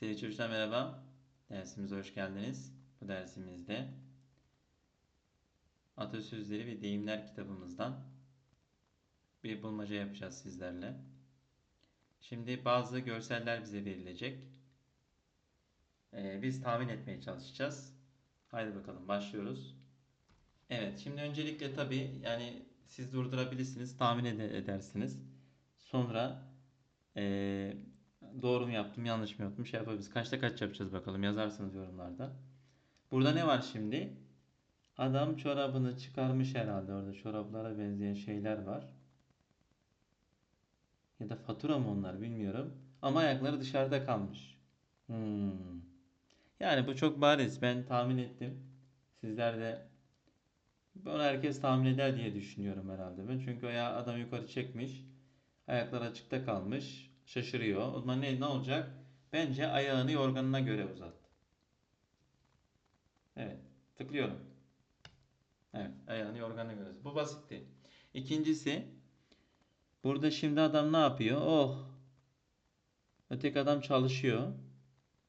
Sevgili çocuklar merhaba. Dersimize hoş geldiniz. Bu dersimizde Atasözleri ve Deyimler kitabımızdan bir bulmaca yapacağız sizlerle. Şimdi bazı görseller bize verilecek. Ee, biz tahmin etmeye çalışacağız. Haydi bakalım başlıyoruz. Evet şimdi öncelikle tabii yani siz durdurabilirsiniz, tahmin ede- edersiniz. Sonra ee, doğru mu yaptım, yanlış mı yaptım şey yapabiliriz. Kaçta kaç yapacağız bakalım yazarsınız yorumlarda. Burada ne var şimdi? Adam çorabını çıkarmış herhalde orada çoraplara benzeyen şeyler var. Ya da fatura mı onlar bilmiyorum. Ama ayakları dışarıda kalmış. Hmm. Yani bu çok bariz. Ben tahmin ettim. Sizler de bunu herkes tahmin eder diye düşünüyorum herhalde ben. Çünkü ayağı adam yukarı çekmiş. Ayaklar açıkta kalmış. Şaşırıyor. O zaman ne, ne olacak? Bence ayağını yorganına göre uzat. Evet. Tıklıyorum. Evet. Ayağını yorganına göre uzat. Bu basitti. İkincisi burada şimdi adam ne yapıyor? Oh. Öteki adam çalışıyor.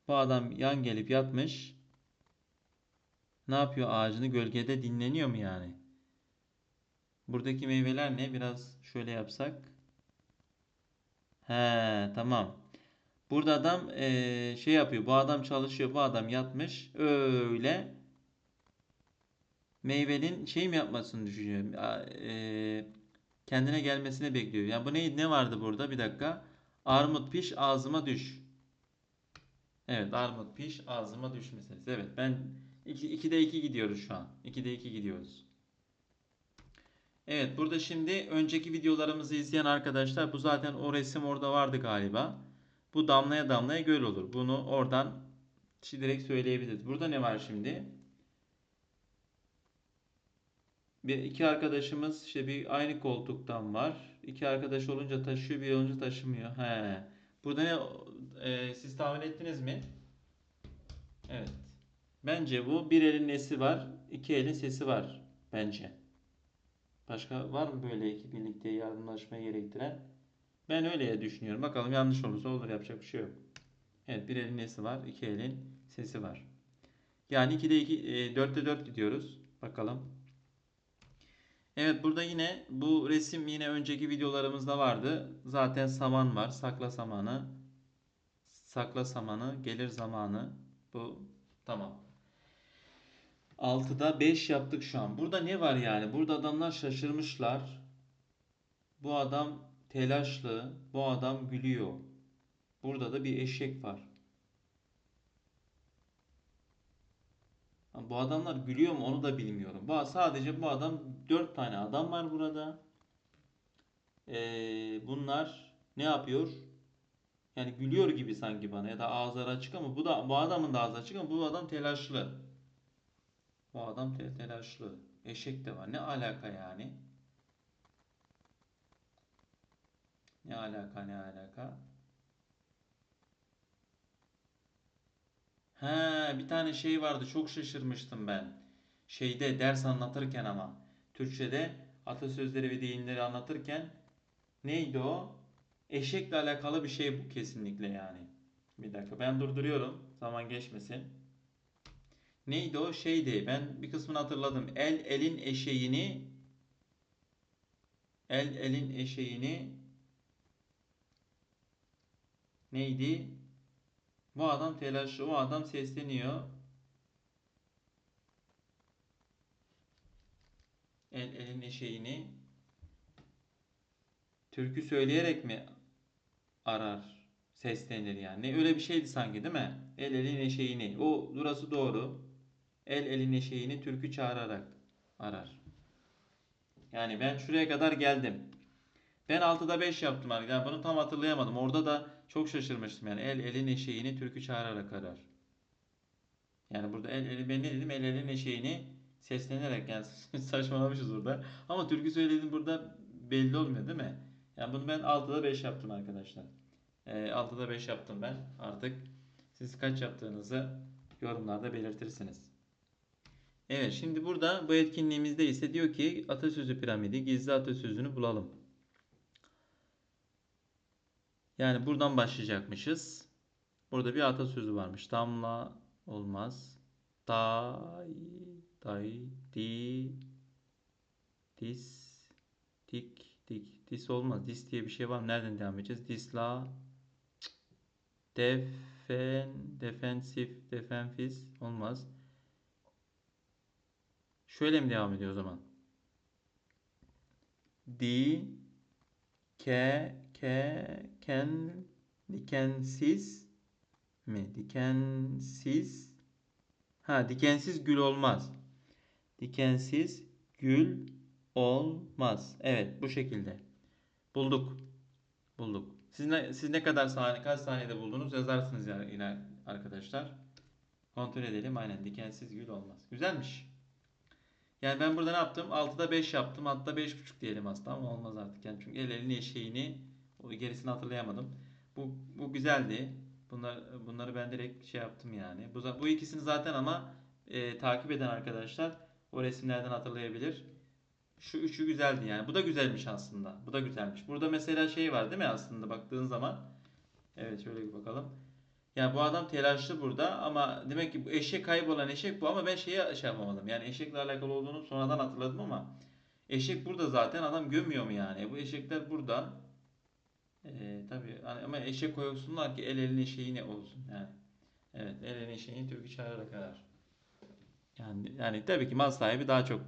Bu adam yan gelip yatmış. Ne yapıyor? Ağacını gölgede dinleniyor mu yani? Buradaki meyveler ne? Biraz şöyle yapsak. He, tamam. Burada adam eee, şey yapıyor. Bu adam çalışıyor. Bu adam yatmış. Öyle meyvenin şey mi yapmasını düşünüyor. Eee, kendine gelmesini bekliyor. Yani bu ne ne vardı burada? Bir dakika. Armut piş ağzıma düş. Evet, armut piş ağzıma düş meselesi. Evet, ben 2 2'de 2 gidiyoruz şu an. 2'de 2 gidiyoruz. Evet, burada şimdi önceki videolarımızı izleyen arkadaşlar bu zaten o resim orada vardı galiba. Bu damlaya damlaya göl olur. Bunu oradan direkt söyleyebiliriz. Burada ne var şimdi? Bir iki arkadaşımız işte bir aynı koltuktan var. İki arkadaş olunca taşıyor, bir olunca taşımıyor. He. Burada ne e, siz tahmin ettiniz mi? Evet. Bence bu bir elin nesi var, iki elin sesi var bence. Başka var mı böyle iki birlikte yardımlaşmayı gerektiren? Ben öyle düşünüyorum. Bakalım yanlış olursa olur yapacak bir şey yok. Evet bir elin nesi var? iki elin sesi var. Yani 2'de 2, e, 4'te 4 gidiyoruz. Bakalım. Evet burada yine bu resim yine önceki videolarımızda vardı. Zaten saman var. Sakla samanı. Sakla samanı. Gelir zamanı. Bu tamam. 6'da 5 yaptık şu an. Burada ne var yani? Burada adamlar şaşırmışlar. Bu adam telaşlı. Bu adam gülüyor. Burada da bir eşek var. Bu adamlar gülüyor mu onu da bilmiyorum. Bu, sadece bu adam 4 tane adam var burada. Ee, bunlar ne yapıyor? Yani gülüyor gibi sanki bana ya da ağızları açık ama bu da bu adamın da ağzı açık ama bu adam telaşlı. Bu adam te- telaşlı. Eşek de var. Ne alaka yani? Ne alaka ne alaka? He, bir tane şey vardı çok şaşırmıştım ben. Şeyde ders anlatırken ama Türkçe'de atasözleri ve deyimleri anlatırken neydi o? Eşekle alakalı bir şey bu kesinlikle yani. Bir dakika ben durduruyorum zaman geçmesin. Neydi o? Şeydi ben bir kısmını hatırladım. El elin eşeğini el elin eşeğini neydi? Bu adam telaşlı, o adam sesleniyor. El elin eşeğini türkü söyleyerek mi arar, seslenir yani? Öyle bir şeydi sanki değil mi? El elin eşeğini. O durası doğru. El elin eşeğini türkü çağırarak arar. Yani ben şuraya kadar geldim. Ben 6'da 5 yaptım arkadaşlar. Bunu tam hatırlayamadım. Orada da çok şaşırmıştım yani. El elin eşeğini türkü çağırarak arar. Yani burada el eli ben ne dedim? El elin eşeğini seslenerek yani saçmalamışız burada. Ama türkü söylediğim burada belli olmuyor değil mi? Yani bunu ben 6'da 5 yaptım arkadaşlar. Ee, 6'da 5 yaptım ben. Artık siz kaç yaptığınızı yorumlarda belirtirsiniz. Evet şimdi burada bu etkinliğimizde ise diyor ki atasözü piramidi gizli atasözünü bulalım. Yani buradan başlayacakmışız. Burada bir atasözü varmış. Damla olmaz. Day, day, di, dis, dik, dik. Dis olmaz. Dis diye bir şey var. Nereden devam edeceğiz? Disla, defen, defensif, defensiz olmaz. Şöyle mi devam ediyor o zaman? Di, ke, ke, ken, dikensiz mi? Dikensiz. Ha, dikensiz gül olmaz. Dikensiz gül olmaz. Evet, bu şekilde. Bulduk. Bulduk. Siz ne, siz ne kadar saniye, kaç saniyede buldunuz yazarsınız ya yine arkadaşlar. Kontrol edelim. Aynen dikensiz gül olmaz. Güzelmiş. Yani ben burada ne yaptım? 6'da 5 yaptım. Hatta 5.5 diyelim aslında ama olmaz artık. Yani çünkü el elin eşeğini o gerisini hatırlayamadım. Bu, bu güzeldi. Bunlar, bunları ben direkt şey yaptım yani. Bu, bu ikisini zaten ama e, takip eden arkadaşlar o resimlerden hatırlayabilir. Şu üçü güzeldi yani. Bu da güzelmiş aslında. Bu da güzelmiş. Burada mesela şey var değil mi aslında baktığın zaman. Evet şöyle bir bakalım. Yani bu adam telaşlı burada ama demek ki bu eşek kaybolan eşek bu ama ben şeye şey yapamadım. Yani eşekle alakalı olduğunu sonradan hatırladım ama eşek burada zaten adam gömüyor mu yani? Bu eşekler burada. Ee, tabii hani ama eşek koysunlar ki el elin eşeği ne olsun yani. Evet el elin eşeğini türkü çağırarak arar. Yani, yani tabii ki mal sahibi daha çok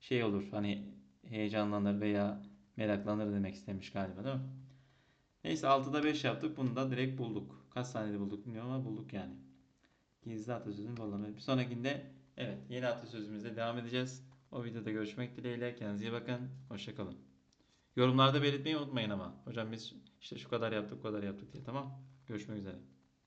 şey olur hani heyecanlanır veya meraklanır demek istemiş galiba değil mi? Neyse 6'da 5 yaptık. Bunu da direkt bulduk. Kaç saniyede bulduk bilmiyorum ama bulduk yani. Gizli atasözün balonu. Bir sonrakinde evet yeni atasözümüzle devam edeceğiz. O videoda görüşmek dileğiyle. Kendinize iyi bakın. Hoşçakalın. Yorumlarda belirtmeyi unutmayın ama. Hocam biz işte şu kadar yaptık, bu kadar yaptık diye tamam. Görüşmek üzere.